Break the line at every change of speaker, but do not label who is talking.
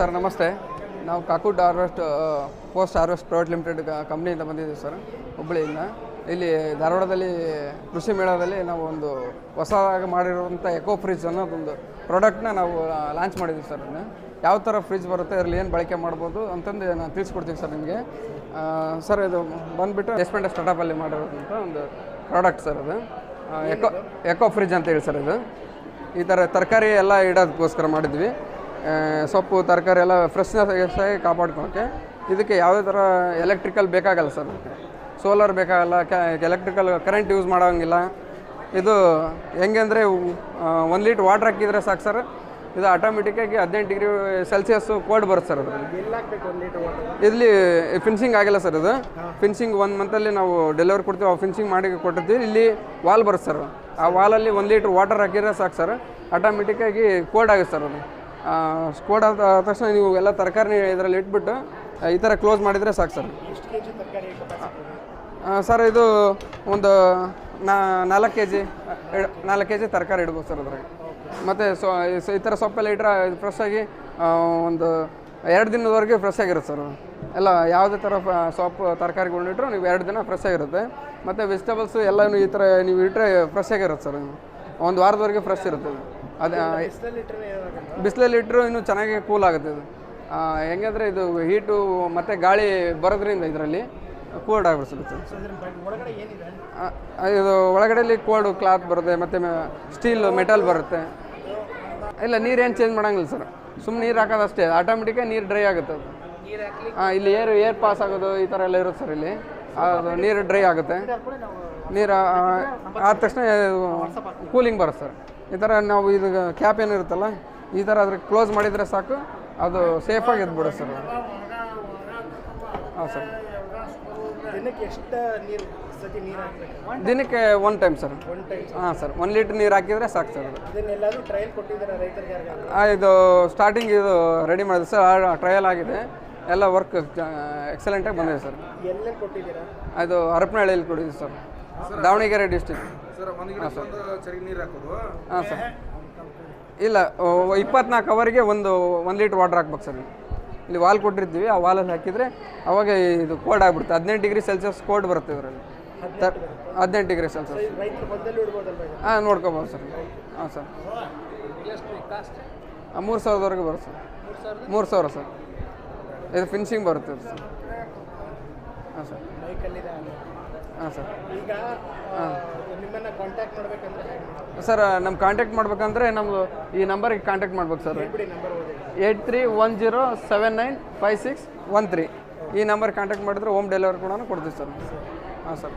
Sir, ನಮಸ್ತೆ. ನಾವು ಕಾಕುಡ್ harvest post harvest private limited ಕಂಪ್ನಿಯಿಂದ ಬಂದಿದ್ದೀವಿ ಸರ್, ಹುಬ್ಬಳ್ಳಿಯಿಂದ. ಇಲ್ಲಿ ಧಾರವಾಡದಲ್ಲಿ ಕೃಷಿ ಮೇಳದಲ್ಲಿ ನಾವು ಒಂದು ಹೊಸದಾಗಿ ಮಾಡಿರುವಂಥ ಎಕೋ ಫ್ರಿಜ್ ಅನ್ನೋದೊಂದು ಪ್ರಾಡಕ್ಟ್ನ ನಾವು ಲಾಂಚ್ ಮಾಡಿದ್ದೀವಿ ಸರ್ ಅದನ್ನು. ಯಾವ ಥರ ಫ್ರಿಜ್ ಬರುತ್ತೆ, ಅದರಲ್ಲಿ ಏನು ಬಳಕೆ ಮಾಡ್ಬೋದು ಅಂತಂದು ನಾನು ತಿಳಿಸ್ಕೊಡ್ತೀನಿ ಸರ್ ನಿಮಗೆ. ಸರ್, ಇದು ಬಂದುಬಿಟ್ಟು ಎಸ್ಪೆಂಟ್ ಸ್ಟಾರ್ಟಪಲ್ಲಿ ಮಾಡಿರೋದಂಥ ಒಂದು ಪ್ರಾಡಕ್ಟ್ ಸರ್ ಅದು. ಎಕೋ ಎಕೋ ಫ್ರಿಜ್ ಅಂತ ಹೇಳಿ ಸರ್ ಇದು. ಈ ಥರ ತರಕಾರಿ ಎಲ್ಲ ಇಡೋದಕ್ಕೋಸ್ಕರ ಮಾಡಿದ್ವಿ. ಸೊಪ್ಪು, ತರಕಾರಿ ಎಲ್ಲ ಫ್ರೆಶ್ನೆಸ್ ಆಗಿ ಕಾಪಾಡ್ಕೊಳಕ್ಕೆ ಇದಕ್ಕೆ ಯಾವುದೇ ಥರ ಎಲೆಕ್ಟ್ರಿಕಲ್ ಬೇಕಾಗಲ್ಲ ಸರ್ ಸೋಲಾರ್ ಬೇಕಾಗಲ್ಲ ಎಲೆಕ್ಟ್ರಿಕಲ್ ಕರೆಂಟ್ ಯೂಸ್ ಮಾಡೋಂಗಿಲ್ಲ. ಇದು ಹೆಂಗೆ ಅಂದರೆ ಒಂದು ಲೀಟ್ರ್ ವಾಟ್ರ್ ಹಾಕಿದರೆ ಸಾಕು ಸರ್. ಇದು ಆಟೋಮೆಟಿಕ್ಕಾಗಿ ಹದಿನೆಂಟು ಡಿಗ್ರಿ ಸೆಲ್ಸಿಯಸ್ಸು ಕೋಲ್ಡ್ ಬರುತ್ತೆ ಸರ್ ಅದು. ಇಲ್ಲಿ ಫಿನ್ಸಿಂಗ್ ಆಗಿಲ್ಲ ಸರ್ ಇದು ಫಿನ್ಸಿಂಗ್ ಒಂದು ಮಂತಲ್ಲಿ ನಾವು ಡೆಲಿವರಿ ಕೊಡ್ತೀವಿ. ಆ ಫಿನ್ಸಿಂಗ್ ಮಾಡಿ ಕೊಟ್ಟಿರ್ತೀವಿ. ಇಲ್ಲಿ ವಾಲ್ ಬರುತ್ತೆ ಸರ್ ಆ ವಾಲಲ್ಲಿ ಒಂದು ಲೀಟ್ರ್ ವಾಟರ್ ಹಾಕಿದ್ರೆ ಸಾಕು ಸರ್. ಆಟೋಮೆಟಿಕ್ಕಾಗಿ ಕೋಲ್ಡ್ ಆಗುತ್ತೆ ಸರ್ ಅದು. ಕೋಲ್ಡ್ ಆದ ತಕ್ಷಣ ನೀವು ಎಲ್ಲ ತರಕಾರಿ ಇದರಲ್ಲಿ ಇಟ್ಬಿಟ್ಟು ಈ ಥರ ಕ್ಲೋಸ್ ಮಾಡಿದರೆ ಸಾಕು ಸರ್. ಸರ್ ಇದು ಒಂದು ನಾ ನಾಲ್ಕು ಕೆ ಜಿ ನಾಲ್ಕು ಕೆ ಜಿ ತರಕಾರಿ ಇಡ್ಬೋದು ಸರ್ ಅದ್ರಾಗ ಮತ್ತು ಸೊ ಈ- ಈ ಥರ ಸೊಪ್ಪೆಲ್ಲ ಇಟ್ಟರೆ ಫ್ರೆಶ್ ಆಗಿ ಒಂದು ಎರಡು ದಿನದವರೆಗೆ ಫ್ರೆಶ್ ಆಗಿರುತ್ತೆ ಸರ್. ಎಲ್ಲ ಯಾವುದೇ ಥರ ಸೊಪ್ಪು ತರಕಾರಿಗಳನ್ನ ಇಟ್ಟರು ನೀವು ಎರಡು ದಿನ ಫ್ರೆಶ್ ಆಗಿರುತ್ತೆ. ಮತ್ತು ವೆಜಿಟೇಬಲ್ಸ್ ಎಲ್ಲನೂ ಈ ಥರ ನೀವು ಇಟ್ಟರೆ ಫ್ರೆಶ್ ಆಗಿರುತ್ತೆ ಸರ್. ಒಂದು ವಾರದವರೆಗೆ ಫ್ರೆಶ್ ಇರುತ್ತೆ. ಅದು ಬಿಸಿಲಲ್ಲಿ ಇಟ್ಟರು ಇನ್ನೂ ಚೆನ್ನಾಗಿ ಕೂಲ್ ಆಗುತ್ತೆ ಅದು. ಹೆಂಗಂದರೆ ಇದು ಹೀಟು ಮತ್ತು ಗಾಳಿ ಬರೋದ್ರಿಂದ ಇದರಲ್ಲಿ ಕೋಲ್ಡ್ ಆಗಿಬಿಡ್ಸುತ್ತೆ. ಇದು ಒಳಗಡೆಯಲ್ಲಿ ಕೋಲ್ಡ್ ಕ್ಲಾತ್ ಬರುತ್ತೆ ಮತ್ತು ಸ್ಟೀಲ್ ಮೆಟಲ್ ಬರುತ್ತೆ. ಇಲ್ಲ ನೀರೇನು ಚೇಂಜ್ ಮಾಡೋಂಗಿಲ್ಲ ಸರ್ ಸುಮ್ಮನೆ ನೀರು ಹಾಕೋದಷ್ಟೇ ಆಟೋಮೆಟಿಕಾಗಿ ನೀರು ಡ್ರೈ ಆಗುತ್ತೆ ಅದು. ಹಾಂ ಇಲ್ಲಿ ಏರ್ ಏರ್ ಪಾಸ್ ಆಗೋದು ಈ ಥರ ಎಲ್ಲ ಇರುತ್ತೆ ಸರ್ ಇಲ್ಲಿ. ಅದು ನೀರು ಡ್ರೈ ಆಗುತ್ತೆ. ನೀರು ಆದ ತಕ್ಷಣ ಕೂಲಿಂಗ್ ಬರುತ್ತೆ ಸರ್ ಈ ಥರ ನಾವು ಇದು ಕ್ಯಾಪ್ ಏನಿರುತ್ತಲ್ಲ ಈ ಥರ ಅದ್ರ ಕ್ಲೋಸ್ ಮಾಡಿದರೆ ಸಾಕು ಅದು ಸೇಫಾಗಿ ಎದ್ಬಿಡುತ್ತೆ ಸರ್. ಹಾಂ ಸರ್.
ದಿನಕ್ಕೆ
ಒನ್ ಟೈಮ್ ಸರ್. ಹಾಂ ಸರ್ ಒನ್ ಲೀಟ್ರ್ ನೀರು ಹಾಕಿದರೆ ಸಾಕು ಸರ್. ಇದು ಸ್ಟಾರ್ಟಿಂಗ್ ಇದು ರೆಡಿ ಮಾಡಿದೆ ಸರ್ ಟ್ರಯಲ್ ಆಗಿದೆ. ಎಲ್ಲ ವರ್ಕ್ ಎಕ್ಸಲೆಂಟಾಗಿ ಬಂದಿದೆ ಸರ್. ಅದು ಹರಪನಹಳ್ಳಿಯಲ್ಲಿ ಕೊಟ್ಟಿದ್ದೀವಿ ಸರ್. ದಾವಣಗೆರೆ ಡಿಸ್ಟಿಕ್
ಸರ್ ಒಂದು ಗಿಡ ಒಂದು ಚರಿಗೆ ನೀರು ಹಾಕೋದು.
ಹಾಂ ಸರ್. ಇಲ್ಲ ಇಪ್ಪತ್ನಾಲ್ಕು ಅವರಿಗೆ ಒಂದು ಒಂದು ಲೀಟ್ರ್ ವಾಟರ್ ಹಾಕ್ಬೇಕು ಸರ್. ಇಲ್ಲಿ ವಾಲ್ ಕೊಟ್ಟಿರ್ತೀವಿ ಆ ವಾಲಲ್ಲಿ ಹಾಕಿದರೆ ಅವಾಗ ಇದು ಕೋಲ್ಡ್ ಆಗಿಬಿಡುತ್ತೆ. ಹದಿನೆಂಟು ಡಿಗ್ರಿ ಸೆಲ್ಸಿಯಸ್ ಕೋಲ್ಡ್ ಬರುತ್ತೆ ಇದರಲ್ಲಿ. ಹದಿನೆಂಟು ಡಿಗ್ರಿ ಸೆಲ್ಸಿಯಸ್? ಹಾಂ ನೋಡ್ಕೋಬೋದು ಸರ್. ಹಾಂ ಸರ್. ಮೂರು ಸಾವಿರದವರೆಗೆ ಬರುತ್ತೆ ಸರ್. ಮೂರು ಸಾವಿರ ಸರ್. ಇದು ಫಿನಿಶಿಂಗ್ ಬರುತ್ತೆ ಸರ್. ಹಾಂ ಸರ್.
ಬೈಕಲ್ಲಿದೆ.
ಹಾಂ ಸರ್.
ಈಗ ನಿಮ್ಮನ್ನ ಕಾಂಟ್ಯಾಕ್ಟ್ ಮಾಡ್ಬೇಕಂದ್ರೆ
ಸರ್ ನಮ್ಮ ಕಾಂಟ್ಯಾಕ್ಟ್ ಮಾಡ್ಬೇಕಂದ್ರೆ ನಮ್ಮದು ಈ ನಂಬರಿಗೆ ಕಾಂಟ್ಯಾಕ್ಟ್ ಮಾಡ್ಬೇಕು sir. Eight three one zero seven nine five six one three. ಈ ನಂಬರ್ ಕಾಂಟ್ಯಾಕ್ಟ್ ಮಾಡಿದ್ರೆ ಹೋಮ್ ಡೆಲಿವರಿ ಕೂಡ ಕೊಡ್ತೀವಿ ಸರ್. ಹಾಂ ಸರ್.